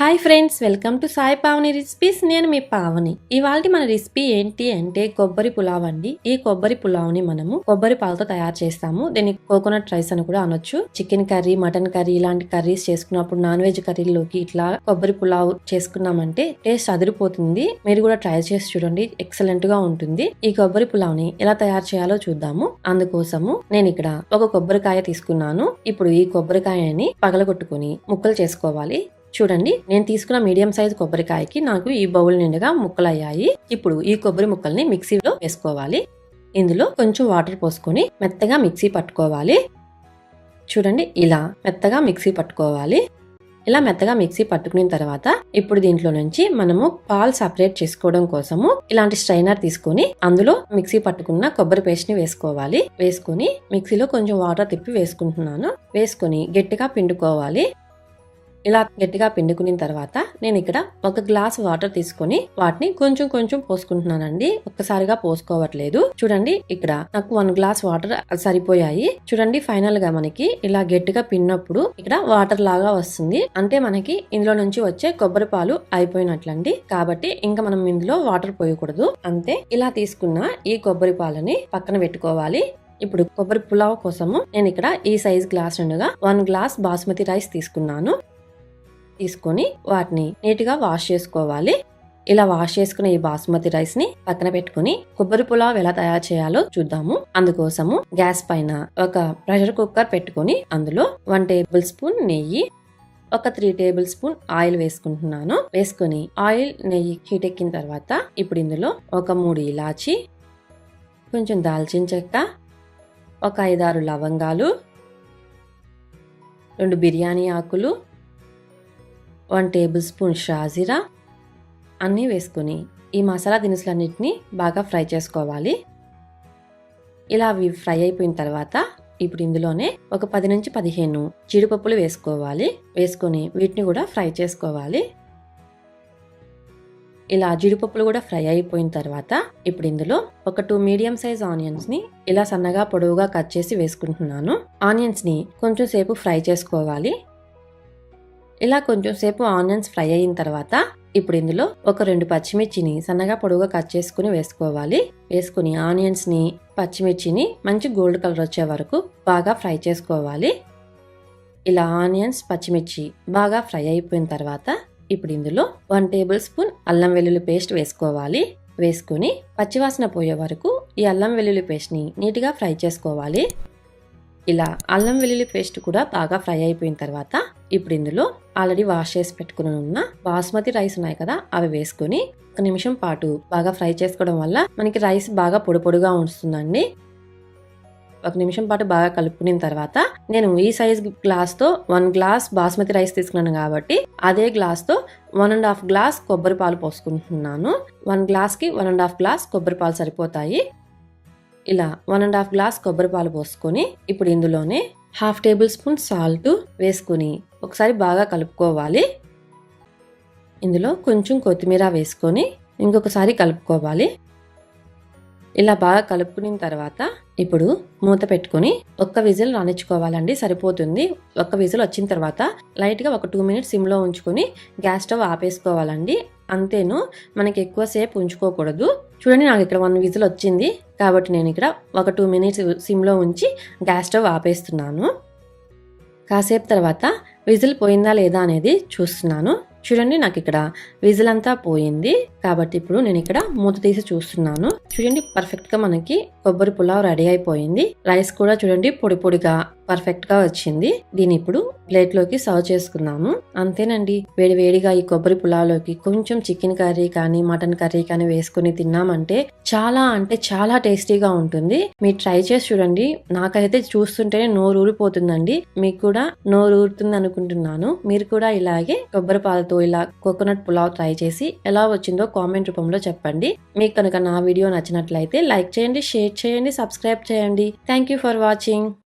Hi friends welcome to Sai Pavani recipes నేను మీ పావని. ఇవాళ మన రెసిపీ ఏంటి అంటే కొబ్బరి పులావ్ అండి. ఈ కొబ్బరి పులావ్ని మనము కొబ్బరి పాలతో తయారు చేస్తాము. దీన్ని కోకోనట్ రైస్ అని కూడా అనొచ్చు. చికెన్ కర్రీ మటన్ కర్రీ ఇలాంటి కర్రీస్ చేసుకున్నప్పుడు నాన్ వెజ్ కర్రీలోకి ఇట్లా కొబ్బరి పులావ్ చేసుకున్నామంటే టేస్ట్ అదిరిపోతుంది. మీరు కూడా ట్రై చేసి చూడండి. ఎక్సలెంట్గా ఉంటుంది. ఈ కొబ్బరి పులావ్ని ఎలా తయారు చేయాలో చూద్దాము. అందుకోసము నేను ఇక్కడ ఒక కొబ్బరికాయ తీసుకున్నాను. ఇప్పుడు ఈ కొబ్బరికాయని పగలగొట్టుకుని ముక్కలు చేసుకోవాలి. చూడండి నేను తీసుకున్న మీడియం సైజ్ కొబ్బరికాయకి నాకు ఈ బౌల్ నిండుగా ముక్కలయ్యాయి. ఇప్పుడు ఈ కొబ్బరి ముక్కల్ని మిక్సీలో వేసుకోవాలి. ఇందులో కొంచెం వాటర్ పోసుకొని మెత్తగా మిక్సీ పట్టుకోవాలి. చూడండి ఇలా మెత్తగా మిక్సీ పట్టుకోవాలి. ఇలా మెత్తగా మిక్సీ పట్టుకున్న తర్వాత ఇప్పుడు దీంట్లో నుంచి మనము పాలు సపరేట్ చేసుకోవడం కోసము ఇలాంటి స్ట్రైనర్ తీసుకొని అందులో మిక్సీ పట్టుకున్న కొబ్బరి పేస్ట్ని వేసుకోవాలి. వేసుకొని మిక్సీలో కొంచెం వాటర్ తిప్పి వేసుకుంటున్నాను. వేసుకొని గట్టిగా పిండుకోవాలి. ఇలా గట్టిగా పిండుకున్న తర్వాత నేను ఇక్కడ ఒక గ్లాస్ వాటర్ తీసుకొని వాటిని కొంచెం కొంచెం పోసుకుంటున్నానండి. ఒక్కసారిగా పోసుకోవట్లేదు. చూడండి ఇక్కడ నాకు వన్ గ్లాస్ వాటర్ సరిపోయాయి. చూడండి ఫైనల్గా మనకి ఇలా గట్టిగా పిన్నప్పుడు ఇక్కడ వాటర్ లాగా వస్తుంది. అంటే మనకి ఇందులో నుంచి వచ్చే కొబ్బరి పాలు అయిపోయినట్లండి. కాబట్టి ఇంకా మనం ఇందులో వాటర్ పోయకూడదు. అంతే ఇలా తీసుకున్న ఈ కొబ్బరి పాలని పక్కన పెట్టుకోవాలి. ఇప్పుడు కొబ్బరి పులావ్ కోసము నేను ఇక్కడ ఈ సైజ్ గ్లాస్ నుండిగా వన్ గ్లాస్ బాస్మతి రైస్ తీసుకున్నాను. తీసుకొని వాటిని నీట్గా వాష్ చేసుకోవాలి. ఇలా వాష్ చేసుకున్న ఈ బాస్మతి రైస్ని పక్కన పెట్టుకుని కొబ్బరి పులావ్ ఎలా తయారు చేయాలో చూద్దాము. అందుకోసము గ్యాస్ పైన ఒక ప్రెషర్ కుక్కర్ పెట్టుకుని అందులో వన్ టేబుల్ స్పూన్ నెయ్యి ఒక త్రీ టేబుల్ స్పూన్ ఆయిల్ వేసుకుంటున్నాను. వేసుకుని ఆయిల్ నెయ్యి హీట్ ఎక్కిన తర్వాత ఇప్పుడు ఇందులో ఒక మూడు ఇలాచి కొంచెం దాల్చిన చెక్క ఒక ఐదారు లవంగాలు రెండు బిర్యానీ ఆకులు వన్ టేబుల్ స్పూన్ షాజీరా అన్నీ వేసుకొని ఈ మసాలా దినుసులన్నింటినీ బాగా ఫ్రై చేసుకోవాలి. ఇలా అవి ఫ్రై అయిపోయిన తర్వాత ఇప్పుడు ఇందులోనే ఒక పది నుంచి పదిహేను జీడిపప్పులు వేసుకోవాలి. వేసుకొని వీటిని కూడా ఫ్రై చేసుకోవాలి. ఇలా జీడిపప్పులు కూడా ఫ్రై అయిపోయిన తర్వాత ఇప్పుడు ఇందులో ఒక టూ మీడియం సైజ్ ఆనియన్స్ని ఇలా సన్నగా పొడవుగా కట్ చేసి వేసుకుంటున్నాను. ఆనియన్స్ని కొంచెం సేపు ఫ్రై చేసుకోవాలి. ఇలా కొంచెం సేపు ఆనియన్స్ ఫ్రై అయిన తర్వాత ఇప్పుడు ఇందులో ఒక రెండు పచ్చిమిర్చిని సన్నగా పొడవుగా కట్ చేసుకుని వేసుకోవాలి. వేసుకుని ఆనియన్స్ని పచ్చిమిర్చిని మంచి గోల్డ్ కలర్ వచ్చే వరకు బాగా ఫ్రై చేసుకోవాలి. ఇలా ఆనియన్స్ పచ్చిమిర్చి బాగా ఫ్రై అయిపోయిన తర్వాత ఇప్పుడు ఇందులో వన్ టేబుల్ స్పూన్ అల్లం వెల్లుల్లి పేస్ట్ వేసుకోవాలి. వేసుకుని పచ్చివాసన పోయే వరకు ఈ అల్లం వెల్లుల్లి పేస్ట్ని నీట్గా ఫ్రై చేసుకోవాలి. ఇలా అల్లం వెల్లుల్లి పేస్ట్ కూడా బాగా ఫ్రై అయిపోయిన తర్వాత ఇప్పుడు ఇందులో ఆల్రెడీ వాష్ చేసి పెట్టుకుని ఉన్న బాస్మతి రైస్ ఉన్నాయి కదా అవి వేసుకొని ఒక నిమిషం పాటు బాగా ఫ్రై చేసుకోవడం వల్ల మనకి రైస్ బాగా పొడి పొడిగా ఉంటుందండి. ఒక నిమిషం పాటు బాగా కలుపుకున్న తర్వాత నేను ఈ సైజ్ గ్లాస్తో వన్ గ్లాస్ బాస్మతి రైస్ తీసుకున్నాను కాబట్టి అదే గ్లాస్తో వన్ అండ్ హాఫ్ గ్లాస్ కొబ్బరి పాలు పోసుకుంటున్నాను. వన్ గ్లాస్కి వన్ అండ్ హాఫ్ గ్లాస్ కొబ్బరి పాలు సరిపోతాయి. ఇలా వన్ అండ్ హాఫ్ గ్లాస్ కొబ్బరి పాలు పోసుకొని ఇప్పుడు ఇందులోనే హాఫ్ టేబుల్ స్పూన్ సాల్ట్ వేసుకొని ఒకసారి బాగా కలుపుకోవాలి. ఇందులో కొంచెం కొత్తిమీర వేసుకొని ఇంకొకసారి కలుపుకోవాలి. ఇలా బాగా కలుపుకున్న తర్వాత ఇప్పుడు మూత పెట్టుకొని ఒక్క విజిల్ రానిచ్చుకోవాలండి సరిపోతుంది. ఒక్క విజిల్ వచ్చిన తర్వాత లైట్గా ఒక టూ మినిట్స్ సిమ్లో ఉంచుకొని గ్యాస్ స్టవ్ ఆపేసుకోవాలండి. అంతేను మనకి ఎక్కువసేపు ఉంచుకోకూడదు. చూడండి నాకు ఇక్కడ వన్ విజిల్ వచ్చింది కాబట్టి నేను ఇక్కడ ఒక టూ మినిట్స్ సిమ్లో ఉంచి గ్యాస్ స్టవ్ ఆపేస్తున్నాను. కాసేపు తర్వాత విజిల్ పోయిందా లేదా అనేది చూస్తున్నాను. చూడండి నాకు ఇక్కడ విజిల్ అంతా పోయింది. కాబట్టి ఇప్పుడు నేను ఇక్కడ మూత తీసి చూస్తున్నాను. చూడండి పర్ఫెక్ట్గా మనకి కొబ్బరి పులావ్ రెడీ అయిపోయింది. రైస్ కూడా చూడండి పొడి పొడిగా పర్ఫెక్ట్గా వచ్చింది. దీని ఇప్పుడు ప్లేట్లోకి సర్వ్ చేసుకున్నాము అంతేనండి వేడి వేడిగా ఈ కొబ్బరి పులావ్లోకి కొంచెం చికెన్ కర్రీ కానీ మటన్ కర్రీ కానీ వేసుకుని తిన్నామంటే చాలా అంటే చాలా టేస్టీగా ఉంటుంది. మీరు ట్రై చేసి చూడండి. నాకైతే చూస్తుంటేనే నోరు ఊరిపోతుందండి మీకు కూడా నోరు ఊరుతుంది అనుకుంటున్నాను మీరు కూడా ఇలాగే కొబ్బరి పాలతో ఇలా కోకోనట్ పులావ్ ట్రై చేసి ఎలా వచ్చిందో కామెంట్ రూపంలో చెప్పండి. మీకు కనుక నా వీడియో నచ్చినట్లయితే లైక్ చేయండి షేర్ చేయండి సబ్స్క్రైబ్ చేయండి. Thank you for watching